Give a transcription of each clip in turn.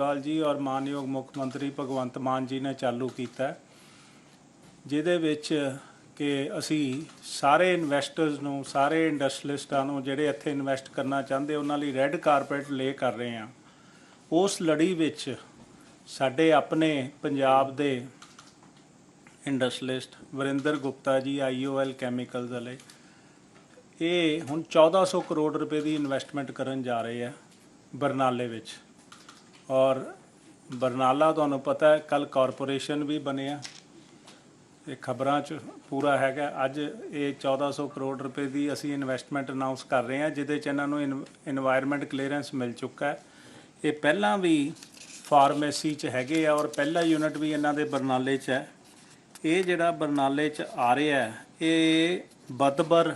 ਕੇਜਰੀਵਾਲ ਜੀ ਔਰ ਮਾਨਯੋਗ ਮੁੱਖ ਮੰਤਰੀ ਭਗਵੰਤ ਮਾਨ ਜੀ ਨੇ ਚਾਲੂ ਕੀਤਾ ਜਿਹਦੇ ਵਿੱਚ ਕਿ ਅਸੀਂ ਸਾਰੇ ਇਨਵੈਸਟਰਸ ਨੂੰ, ਸਾਰੇ ਇੰਡਸਟਰੀਲਿਸਟਾਂ ਨੂੰ ਜਿਹੜੇ ਇੱਥੇ ਇਨਵੈਸਟ ਕਰਨਾ ਚਾਹੁੰਦੇ, ਉਹਨਾਂ ਲਈ ਰੈੱਡ ਕਾਰਪੇਟ ਲੇ ਕਰ ਰਹੇ ਹਾਂ। ਉਸ ਲੜੀ ਵਿੱਚ ਸਾਡੇ ਆਪਣੇ ਪੰਜਾਬ ਦੇ ਇੰਡਸਟਰੀਲਿਸਟ ਵਰਿੰਦਰ ਗੁਪਤਾ ਜੀ ਆਈਓਐਲ ਕੈਮੀਕਲਸ ਵਾਲੇ, ਇਹ ਹੁਣ 1400 ਕਰੋੜ ਰੁਪਏ ਦੀ ਇਨਵੈਸਟਮੈਂਟ ਕਰਨ ਜਾ ਰਹੇ ਆ ਬਰਨਾਲੇ ਵਿੱਚ। ਔਰ ਬਰਨਾਲਾ ਤੁਹਾਨੂੰ ਪਤਾ ਹੈ ਕੱਲ ਕਾਰਪੋਰੇਸ਼ਨ ਵੀ ਬਣਿਆ ਇਹ ਖਬਰਾਂ 'ਚ ਪੂਰਾ ਹੈਗਾ। ਅੱਜ ਇਹ 1400 ਕਰੋੜ ਰੁਪਏ ਦੀ ਅਸੀਂ ਇਨਵੈਸਟਮੈਂਟ ਅਨਾਉਂਸ ਕਰ ਰਹੇ ਹਾਂ, ਜਿਹਦੇ 'ਚ ਇਹਨਾਂ ਨੂੰ এনवायरमेंट ਕਲੀਅਰੈਂਸ ਮਿਲ ਚੁੱਕਾ ਹੈ। ਇਹ ਪਹਿਲਾਂ ਵੀ ਫਾਰਮੇਸੀ 'ਚ ਹੈਗੇ ਆ ਔਰ ਪਹਿਲਾ ਯੂਨਿਟ ਵੀ ਇਹਨਾਂ ਦੇ ਬਰਨਾਲੇ 'ਚ ਹੈ। ਇਹ ਜਿਹੜਾ ਬਰਨਾਲੇ 'ਚ ਆ ਰਿਹਾ ਇਹ ਬਦਬਰ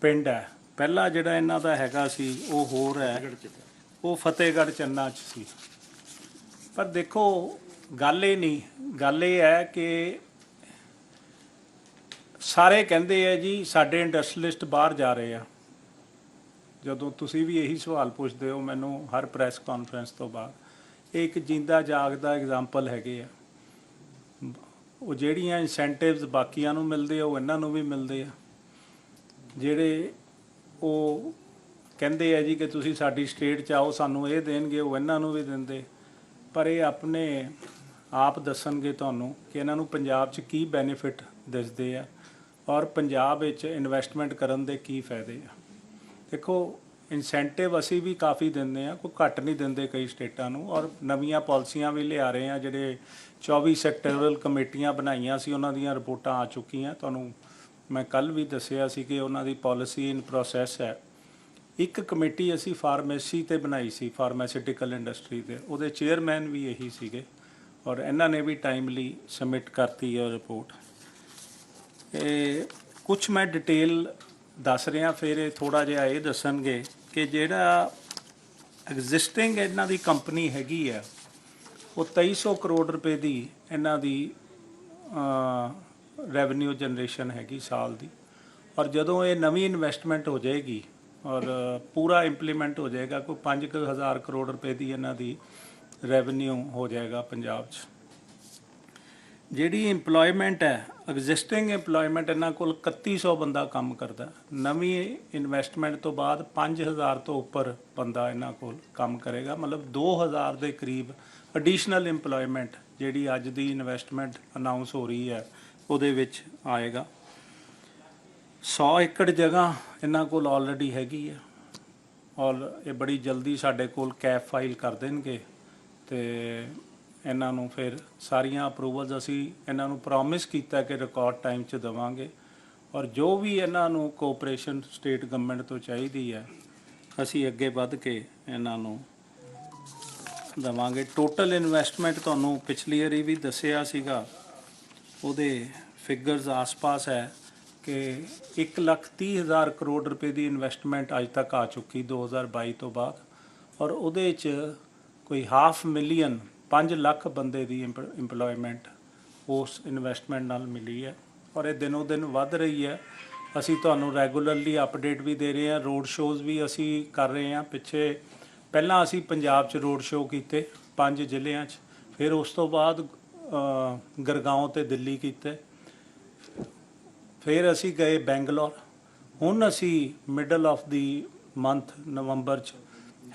ਪਿੰਡ ਹੈ। ਪਹਿਲਾ ਜਿਹੜਾ ਇਹਨਾਂ ਦਾ ਹੈਗਾ ਸੀ, ਉਹ ਹੋਰ ਹੈ। ਉਹ ਫਤਿਹਗੜ੍ਹ ਚੰਨਾ 'ਚ ਸੀ। ਪਰ ਦੇਖੋ, ਗੱਲ ਇਹ ਨਹੀਂ, ਗੱਲ ਇਹ ਹੈ ਕਿ ਸਾਰੇ ਕਹਿੰਦੇ ਆ ਜੀ, ਸਾਡੇ ਇੰਡਸਟਰੀਲਿਸਟ ਬਾਹਰ ਜਾ ਰਹੇ ਆ। ਜਦੋਂ ਤੁਸੀਂ ਵੀ ਇਹੀ ਸਵਾਲ ਪੁੱਛਦੇ ਹੋ ਮੈਨੂੰ ਹਰ ਪ੍ਰੈਸ ਕਾਨਫਰੰਸ ਤੋਂ ਬਾਅਦ, ਇਹ ਇੱਕ ਜਿੰਦਾ ਜਾਗਦਾ ਐਗਜ਼ਾਮਪਲ ਹੈਗੇ ਆ। ਉਹ ਜਿਹੜੀਆਂ ਇਨਸੈਂਟਿਵਸ ਬਾਕੀਆਂ ਨੂੰ ਮਿਲਦੇ ਆ, ਉਹ ਇਹਨਾਂ ਨੂੰ ਵੀ ਮਿਲਦੇ ਆ। ਜਿਹੜੇ ਉਹ ਕਹਿੰਦੇ ਆ ਜੀ ਕਿ ਤੁਸੀਂ ਸਾਡੀ ਸਟੇਟ ਚ ਆਓ, ਸਾਨੂੰ ਇਹ ਦੇਣਗੇ, ਉਹ ਇਹਨਾਂ ਨੂੰ ਵੀ ਦਿੰਦੇ। ਪਰ ਇਹ ਆਪਣੇ ਆਪ ਦੱਸਣਗੇ ਤੁਹਾਨੂੰ ਕਿ ਇਹਨਾਂ ਨੂੰ ਪੰਜਾਬ 'ਚ ਕੀ ਬੈਨੀਫਿਟ ਦਿਸਦੇ ਆ ਔਰ ਪੰਜਾਬ ਵਿੱਚ ਇਨਵੈਸਟਮੈਂਟ ਕਰਨ ਦੇ ਕੀ ਫਾਇਦੇ ਆ। ਦੇਖੋ ਇਨਸੈਂਟਿਵ ਅਸੀਂ ਵੀ ਕਾਫੀ ਦਿੰਦੇ ਆ, ਕੋਈ ਘੱਟ ਨਹੀਂ ਦਿੰਦੇ ਕਈ ਸਟੇਟਾਂ ਨੂੰ ਔਰ ਨਵੀਆਂ ਪਾਲਿਸੀਆਂ ਵੀ ਲਿਆ ਰਹੇ ਆ, ਜਿਹੜੇ 24 ਸੈਕਟਰਲ ਕਮੇਟੀਆਂ ਬਣਾਈਆਂ ਸੀ, ਉਹਨਾਂ ਦੀਆਂ ਰਿਪੋਰਟਾਂ ਆ ਚੁੱਕੀਆਂ। ਤੁਹਾਨੂੰ ਮੈਂ ਕੱਲ ਵੀ ਦੱਸਿਆ ਸੀ ਕਿ ਉਹਨਾਂ ਦੀ ਪਾਲਿਸੀ ਇਨ ਪ੍ਰੋਸੈਸ ਹੈ। ਇੱਕ ਕਮੇਟੀ ਅਸੀਂ ਫਾਰਮੇਸੀ ਤੇ ਬਣਾਈ ਸੀ ਫਾਰਮਾਸਿਊਟੀਕਲ ਇੰਡਸਟਰੀ ਤੇ। ਉਹਦੇ ਚੇਅਰਮੈਨ ਵੀ ਇਹੀ ਸੀਗੇ ਔਰ ਇਹਨਾਂ ਨੇ ਵੀ ਟਾਈਮਲੀ ਸਬਮਿਟ ਕਰਤੀ ਹੈ ਰਿਪੋਰਟ ਇਹ ਕੁਝ ਮੈਂ ਡਿਟੇਲ ਦੱਸ ਰਿਹਾ, ਫਿਰ ਇਹ ਥੋੜਾ ਜਿਹਾ ਇਹ ਦੱਸਣਗੇ ਕਿ ਜਿਹੜਾ ਐਗਜ਼ਿਸਟਿੰਗ ਇਹਨਾਂ ਦੀ ਕੰਪਨੀ ਹੈਗੀ ਆ, ਉਹ 2300 ਕਰੋੜ ਰੁਪਏ ਦੀ ਇਹਨਾਂ ਦੀ ਰੈਵਨਿਊ ਜਨਰੇਸ਼ਨ ਹੈਗੀ ਸਾਲ ਦੀ। ਔਰ ਜਦੋਂ ਇਹ ਨਵੀਂ ਇਨਵੈਸਟਮੈਂਟ ਹੋ ਜਾਏਗੀ ਔਰ ਪੂਰਾ ਇੰਪਲੀਮੈਂਟ ਹੋ ਜਾਏਗਾ, ਕੋਈ 5000 ਕਰੋੜ ਰੁਪਏ ਦੀ ਇਹਨਾਂ ਦੀ ਰੈਵਨਿਊ ਹੋ ਜਾਏਗਾ ਪੰਜਾਬ 'ਚ। ਜਿਹੜੀ EMPLOYMENT ਹੈ ਐਗਜ਼ਿਸਟਿੰਗ EMPLOYMENT ਇਹਨਾਂ ਕੋਲ 3100 ਬੰਦਾ ਕੰਮ ਕਰਦਾ ਨਵੀਂ ਇਨਵੈਸਟਮੈਂਟ ਤੋਂ ਬਾਅਦ 5000 ਤੋਂ ਉੱਪਰ ਬੰਦਾ ਇਹਨਾਂ ਕੋਲ ਕੰਮ ਕਰੇਗਾ। ਮਤਲਬ 2000 ਦੇ ਕਰੀਬ ਐਡੀਸ਼ਨਲ EMPLOYMENT ਜਿਹੜੀ ਅੱਜ ਦੀ ਇਨਵੈਸਟਮੈਂਟ ਅਨਾਉਂਸ ਹੋ ਰਹੀ ਹੈ, ਉਹਦੇ ਵਿੱਚ ਆਏਗਾ। 100 ਏਕੜ ਜਗ੍ਹਾ ਇਹਨਾਂ ਕੋਲ ਆਲਰੇਡੀ ਹੈਗੀ ਹੈ ਔਰ ਇਹ ਬੜੀ ਜਲਦੀ ਸਾਡੇ ਕੋਲ ਕੈਪ ਫਾਈਲ ਕਰ ਦੇਣਗੇ ਤੇ ਇਹਨਾਂ ਨੂੰ ਫਿਰ ਸਾਰੀਆਂ ਅਪਰੂਵਲਸ ਅਸੀਂ ਇਹਨਾਂ ਨੂੰ ਪ੍ਰੋਮਿਸ ਕੀਤਾ ਕਿ ਰਿਕਾਰਡ ਟਾਈਮ 'ਚ ਦੇਵਾਂਗੇ। ਔਰ ਜੋ ਵੀ ਇਹਨਾਂ ਨੂੰ ਕੋਆਪਰੇਸ਼ਨ ਸਟੇਟ ਗਵਰਨਮੈਂਟ ਤੋਂ ਚਾਹੀਦੀ ਹੈ, ਅਸੀਂ ਅੱਗੇ ਵੱਧ ਕੇ ਇਹਨਾਂ ਨੂੰ ਦੇਵਾਂਗੇ। ਟੋਟਲ ਇਨਵੈਸਟਮੈਂਟ ਤੁਹਾਨੂੰ ਪਿਛਲੀ ਵਾਰੀ ਵੀ ਦੱਸਿਆ ਸੀਗਾ, ਉਹਦੇ ਫਿਗਰਸ ਆਸ-ਪਾਸ ਹੈ। ਕਿ 130000 ਕਰੋੜ ਰੁਪਏ ਦੀ ਇਨਵੈਸਟਮੈਂਟ ਅੱਜ ਤੱਕ ਆ ਚੁੱਕੀ 2022 ਤੋਂ ਬਾਅਦ। ਔਰ ਉਹਦੇ 'ਚ ਕੋਈ ਹਾਫ ਮਿਲੀਅਨ 5 ਲੱਖ ਬੰਦੇ ਦੀ EMPLOYMENT ਉਸ ਇਨਵੈਸਟਮੈਂਟ ਨਾਲ ਮਿਲੀ ਹੈ। ਔਰ ਇਹ ਦਿਨੋ ਦਿਨ ਵੱਧ ਰਹੀ ਹੈ। ਅਸੀਂ ਤੁਹਾਨੂੰ ਰੈਗੂਲਰਲੀ ਅਪਡੇਟ ਵੀ ਦੇ ਰਹੇ ਹਾਂ। ਰੋਡ ਸ਼ੋਜ਼ ਵੀ ਅਸੀਂ ਕਰ ਰਹੇ ਹਾਂ। ਪਿੱਛੇ ਪਹਿਲਾਂ ਅਸੀਂ ਪੰਜਾਬ 'ਚ ਰੋਡ ਸ਼ੋਅ ਕੀਤੇ, ਪੰਜ ਜ਼ਿਲ੍ਹਿਆਂ 'ਚ। ਫਿਰ ਉਸ ਤੋਂ ਬਾਅਦ ਗਰਗਾਉਂ ਗੁਰਗਾਉਂ ਤੇ ਦਿੱਲੀ ਕੀਤੇ। ਫਿਰ ਅਸੀਂ ਗਏ ਬੈਂਗਲੌਰ। ਹੁਣ ਅਸੀਂ middle of the month November 'ਚ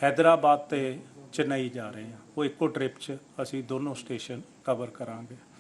ਹੈਦਰਾਬਾਦ ਤੇ ਚੇਨਈ ਜਾ ਰਹੇ ਹਾਂ। ਉਹ ਇੱਕੋ ਟ੍ਰਿਪ 'ਚ ਅਸੀਂ ਦੋਨੋਂ ਸਟੇਸ਼ਨ ਕਵਰ ਕਰਾਂਗੇ।